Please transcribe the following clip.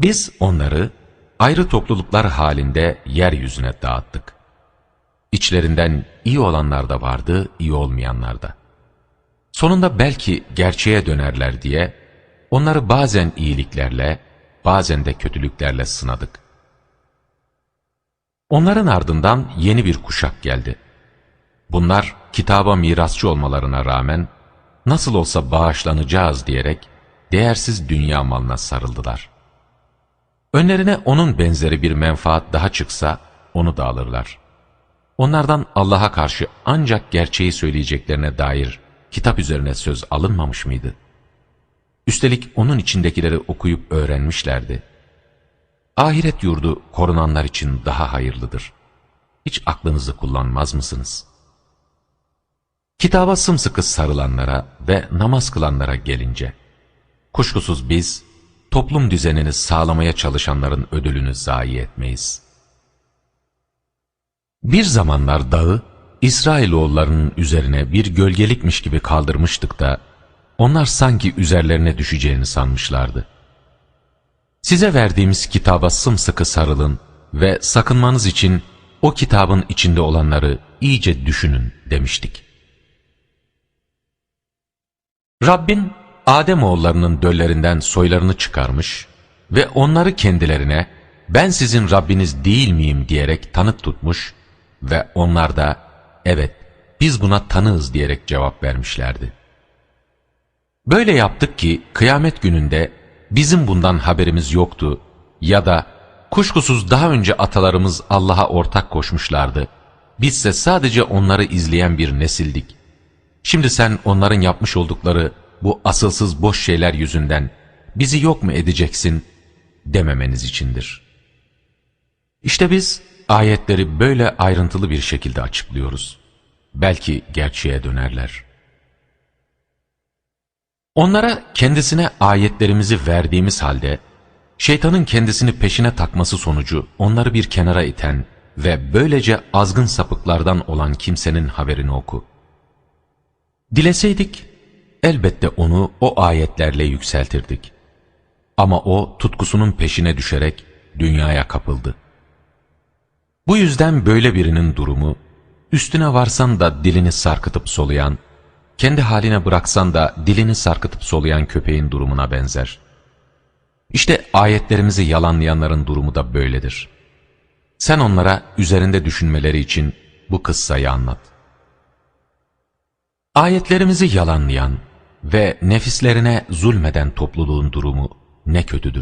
Biz onları ayrı topluluklar halinde yeryüzüne dağıttık. İçlerinden iyi olanlar da vardı, iyi olmayanlar da. Sonunda belki gerçeğe dönerler diye onları bazen iyiliklerle, bazen de kötülüklerle sınadık. Onların ardından yeni bir kuşak geldi. Bunlar kitaba mirasçı olmalarına rağmen nasıl olsa bağışlanacağız diyerek değersiz dünya malına sarıldılar. Önlerine onun benzeri bir menfaat daha çıksa onu da alırlar. Onlardan Allah'a karşı ancak gerçeği söyleyeceklerine dair kitap üzerine söz alınmamış mıydı? Üstelik onun içindekileri okuyup öğrenmişlerdi. Ahiret yurdu korunanlar için daha hayırlıdır. Hiç aklınızı kullanmaz mısınız? Kitaba sımsıkı sarılanlara ve namaz kılanlara gelince, kuşkusuz biz, toplum düzenini sağlamaya çalışanların ödülünü zayi etmeyiz. Bir zamanlar dağı, İsrailoğullarının üzerine bir gölgelikmiş gibi kaldırmıştık da, onlar sanki üzerlerine düşeceğini sanmışlardı. Size verdiğimiz kitaba sımsıkı sarılın ve sakınmanız için o kitabın içinde olanları iyice düşünün demiştik. Rabbin Adem oğullarının döllerinden soylarını çıkarmış ve onları kendilerine ben sizin Rabbiniz değil miyim diyerek tanık tutmuş ve onlar da evet biz buna tanığız diyerek cevap vermişlerdi. Böyle yaptık ki kıyamet gününde bizim bundan haberimiz yoktu ya da kuşkusuz daha önce atalarımız Allah'a ortak koşmuşlardı. Bizse sadece onları izleyen bir nesildik. Şimdi sen onların yapmış oldukları bu asılsız boş şeyler yüzünden bizi yok mu edeceksin dememeniz içindir. İşte biz ayetleri böyle ayrıntılı bir şekilde açıklıyoruz. Belki gerçeğe dönerler. Onlara kendisine ayetlerimizi verdiğimiz halde, şeytanın kendisini peşine takması sonucu onları bir kenara iten ve böylece azgın sapıklardan olan kimsenin haberini oku. Dileseydik, elbette onu o ayetlerle yükseltirdik. Ama o tutkusunun peşine düşerek dünyaya kapıldı. Bu yüzden böyle birinin durumu, üstüne varsan da dilini sarkıtıp soluyan, kendi haline bıraksan da dilini sarkıtıp soluyan köpeğin durumuna benzer. İşte ayetlerimizi yalanlayanların durumu da böyledir. Sen onlara üzerinde düşünmeleri için bu kıssayı anlat. Ayetlerimizi yalanlayan ve nefislerine zulmeden topluluğun durumu ne kötüdür.